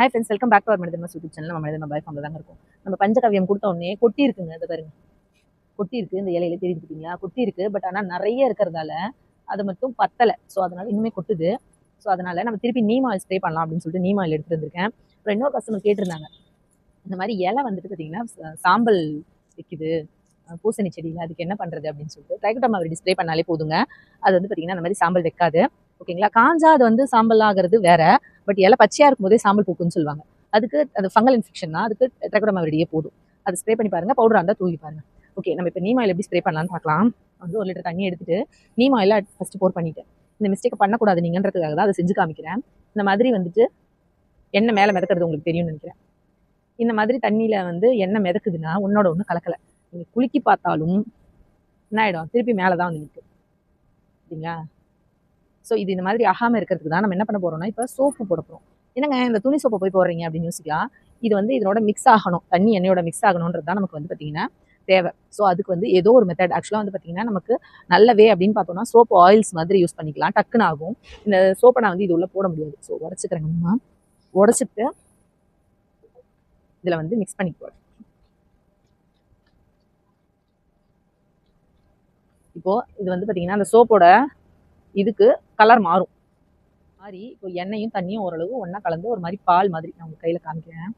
Hi friends welcome back to our மனிதன் YouTube channel நம்ம மனிதன் பாய் ஃபார்மில் தாங்க இருக்கும். நம்ம பஞ்சகவியம் கொடுத்த உடனே கொட்டி இருக்குங்க அதை பாருங்க. கொட்டி இருக்கு இந்த இலையில தெரியுது பார்த்தீங்களா கொட்டி இருக்கு பட் ஆனால் நிறைய இருக்கிறதால அது மட்டும் பத்தலை. ஸோ அதனால இன்னுமே கொட்டுது. ஸோ அதனால நம்ம திருப்பி நீம் ஆயில் ஸ்ப்ரே பண்ணலாம் அப்படின்னு சொல்லிட்டு நீம் ஆயில் எடுத்துட்டு வந்திருக்கேன். அப்புறம் இன்னொரு கஸ்டமர் கேட்டிருந்தாங்க. இந்த மாதிரி இலை வந்துட்டு பார்த்தீங்கன்னா சாம்பல் வைக்குது. பூசணி செடியில் அதுக்கு என்ன பண்ணுறது அப்படின்னு சொல்லிட்டு ட்ரைகோட்டமா ஸ்ப்ரே பண்ணாலே போதுங்க. அது வந்து பார்த்தீங்கன்னா அந்த மாதிரி சாம்பல் வைக்காது. ஓகேங்களா காஞ்சா அது வந்து சாம்பல் ஆகிறது வேற. பட் இலை பச்சையாக இருக்கும் போதே சாம்பல் பூக்குன்னு சொல்லுவாங்க. அதுக்கு அது ஃபங்கல் இன்ஃபெக்ஷன் தான். அதுக்கு ட்ரைகோடமாவிடியே போதும். அது ஸ்ப்ரே பண்ணி பாருங்கள் பவுடர் இருந்தால் தூக்கி பாருங்கள் ஓகே நம்ம இப்போ நீம் ஆயில் எப்படி ஸ்ப்ரே பண்ணலாம்னு பார்க்கலாம். வந்து ஒரு லிட்டர் தண்ணி எடுத்துட்டு நீம் ஆயில ஃபஸ்ட்டு போர் பண்ணிட்டேன் இந்த மிஸ்டேக் பண்ணக்கூடாது நீங்கன்றதுக்காக தான் அதை செஞ்சு காமிக்கிறேன். இந்த மாதிரி வந்துட்டு எண்ணெய் மேலே மிதக்கிறது உங்களுக்கு தெரியும்னு நினைக்கிறேன். இந்த மாதிரி தண்ணியில் வந்து எண்ணெய் மிதக்குதுன்னா உன்னோட ஒன்று கலக்கலை. நீங்கள் குலுக்கி பார்த்தாலும் என்ன ஆகிடும் திருப்பி மேலே தான் வந்து நிற்கும் சரிங்களா? ஸோ இது இந்த மாதிரி ஆகாமல் இருக்கிறதுக்கு தான் நம்ம என்ன பண்ண போகிறோம்னா இப்போ சோப்பு போட போகிறோம் என்னங்க இந்த துணி சோப்பை போய் போடுறீங்க அப்படின்னு யோசிக்கலாம் இது வந்து இதனோட மிக்ஸ் ஆகணும். தண்ணி எண்ணெயோட மிக்ஸ் ஆகணுன்றது தான் நமக்கு வந்து பார்த்தீங்கன்னா தேவை. ஸோ அதுக்கு வந்து ஏதோ ஒரு மெத்தட் ஆக்சுவலாக வந்து பார்த்தீங்கன்னா நமக்கு நல்ல வே அப்படின்னு பார்த்தோம்னா சோப்பு ஆயில்ஸ் மாதிரி யூஸ் பண்ணிக்கலாம். டக்குன்னு ஆகும். இந்த சோப்பை நான் வந்து இது உள்ளே போட முடியாது. ஸோ உடச்சிக்கிறேங்கம்மா உடச்சிட்டு இதில் வந்து மிக்ஸ் பண்ணி போடுறேன் இப்போது இது வந்து பார்த்தீங்கன்னா அந்த சோப்போட இதுக்கு கலர் மாறும். மாறி இப்போ எண்ணெயும் தண்ணியும் ஓரளவு ஒன்றா கலந்து ஒரு மாதிரி பால் மாதிரி நான் உங்கள் கையில் காமிக்கிறேன்.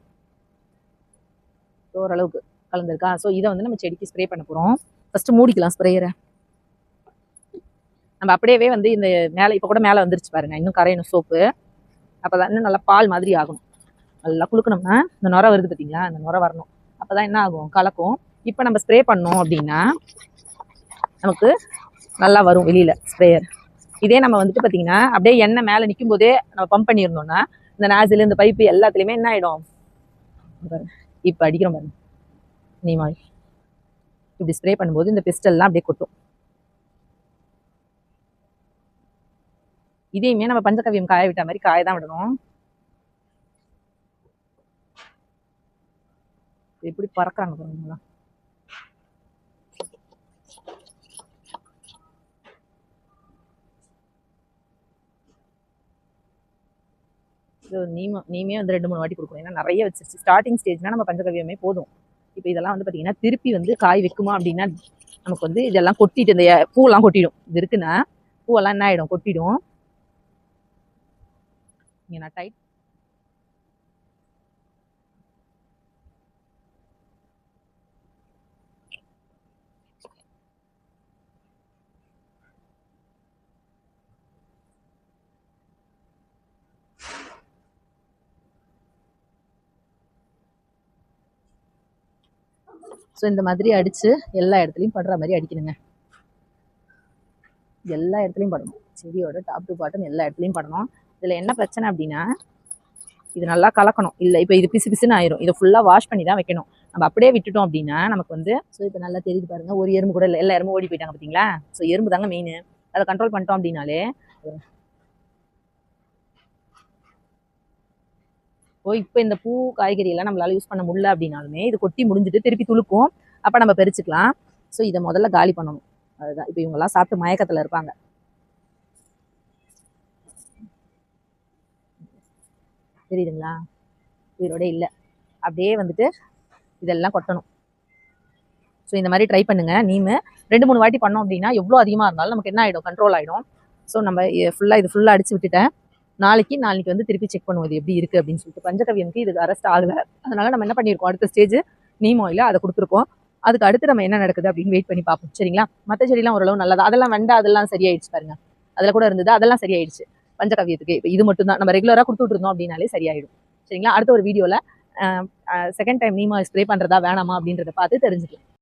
ஓரளவுக்கு கலந்துருக்கா? ஸோ இதை வந்து நம்ம செடிக்கு ஸ்ப்ரே பண்ண போகிறோம் ஃபஸ்ட்டு மூடிக்கலாம் ஸ்ப்ரேயரை நம்ம அப்படியே வந்து இந்த மேலே இப்போ கூட மேலே வந்துருச்சு பாருங்க. இன்னும் கரையணும் சோப்பு அப்போ தான் இன்னும் நல்லா பால் மாதிரி ஆகணும். நல்லா குளுக்கணும்னா இந்த நுரை வருது பார்த்தீங்களா இந்த நுரை வரணும். அப்போ தான் என்ன ஆகும்? கலக்கும். இப்போ நம்ம ஸ்ப்ரே பண்ணோம் அப்படின்னா நமக்கு நல்லா வரும் வெளியில் ஸ்ப்ரேயர் இதே நம்ம வந்துட்டு பார்த்தீங்கன்னா அப்படியே எண்ணெய் மேலே நிற்கும் போதே நம்ம பம்ப் பண்ணியிருந்தோம்னா இந்த நாசில் இந்த பைப்பு எல்லாத்துலேயுமே என்ன ஆகிடும் இப்போ அடிக்கிறோம் பாருங்க நீமாய் இப்படி ஸ்ப்ரே பண்ணும்போது இந்த பிஸ்டல்லாம் அப்படியே கொட்டும். இதையுமே நம்ம பஞ்சகவியம் காய விட்ட மாதிரி காய தான் விடணும். எப்படி பறக்கிறாங்க பாருங்களா ஸோ நீம நீமே வந்து ரெண்டு மூணு வாட்டி கொடுக்கணும். ஏன்னா நிறைய வச்சிருச்சு. ஸ்டார்டிங் ஸ்டேஜ்னா நம்ம பஞ்சகவியமே போதும். இப்போ இதெல்லாம் வந்து பார்த்தீங்கன்னா திருப்பி வந்து காய் வைக்குமா அப்படின்னா நமக்கு வந்து இதெல்லாம் கொட்டிட்டு இந்த பூவெல்லாம் கொட்டிடும். இது இருக்குன்னா பூவெல்லாம் என்ன ஆகிடும் கொட்டிடும். இங்கே நான் டைட் ஸோ இந்த மாதிரி அடித்து எல்லா இடத்துலையும் படுற மாதிரி அடிக்கணுங்க. எல்லா இடத்துலையும் படணும். செடியோட டாப் டு பாட்டம் எல்லா இடத்துலையும் படணும். இதில் என்ன பிரச்சனை அப்படின்னா இது நல்லா கலக்கணும். இல்லை இப்போ இது பிசு பிசுன்னு ஆயிரும். இதை ஃபுல்லாக வாஷ் பண்ணி தான் வைக்கணும். நம்ம அப்படியே விட்டுட்டோம் அப்படின்னா நமக்கு வந்து ஸோ இப்போ நல்லா தெரியுது பாருங்க. ஒரு எறும்பு கூட இல்லை எல்லா எறும்பு ஓடி போயிட்டாங்க பார்த்தீங்களா ஸோ எறும்பு தாங்க மெயின் அதை கண்ட்ரோல் பண்ணிட்டோம் அப்படின்னாலே ஓ இப்போ இந்த பூ காய்கறி எல்லாம் நம்மளால யூஸ் பண்ண முடியல அப்படின்னாலுமே இது கொட்டி முடிஞ்சிட்டு திருப்பி துளுக்கும். அப்போ நம்ம பறிச்சுக்கலாம். ஸோ இதை முதல்ல காலி பண்ணணும். அதுதான். இப்போ இவங்கெல்லாம் சாப்பிட்டு மயக்கத்தில் இருப்பாங்க. தெரியுதுங்களா? உயிரோட இல்லை. அப்படியே வந்துட்டு இதெல்லாம் கொட்டணும். ஸோ இந்த மாதிரி ட்ரை பண்ணுங்க. நீமு. ரெண்டு மூணு வாட்டி பண்ணோம் அப்படின்னா எவ்வளோ அதிகமாக இருந்தாலும் நமக்கு என்ன ஆகிடும் கண்ட்ரோல் ஆகிடும் ஸோ நம்ம ஃபுல்லாக இது ஃபுல்லாக அடிச்சு விட்டுட்டேன். நாளைக்கு நாளைக்கு வந்து திருப்பி செக் பண்ணுவோம் இது எப்படி இருக்குது அப்படின்னு சொல்லிட்டு. பஞ்சகவியனுக்கு இது அரெஸ்ட் ஆகலை. அதனால நம்ம என்ன பண்ணியிருக்கோம் அடுத்த ஸ்டேஜ் நீம் ஆயில் அதை கொடுத்துருக்கோம். அதுக்கு அடுத்து நம்ம என்ன நடக்குது அப்படின்னு வெயிட் பண்ணி பார்ப்போம். சரிங்களா? மற்ற செடிலாம் ஓரளவு நல்லதா? அதெல்லாம் வெண்டா அதெல்லாம் சரியாயிடுச்சு பாருங்க. அதில் கூட இருந்தது. அதெல்லாம் சரியாயிடுச்சு. பஞ்சகவியத்துக்கு. இப்போ இது மட்டும் தான் நம்ம ரெகுலராக கொடுத்துட்டு இருந்தோம் அப்படின்னாலே சரியாயிடும். சரிங்களா? அடுத்த ஒரு வீடியோவில் செகண்ட் டைம் நீமா ஸ்ப்ரே பண்ணுறதா வேணாமா அப்படின்றத பார்த்து தெரிஞ்சுக்கலாம்.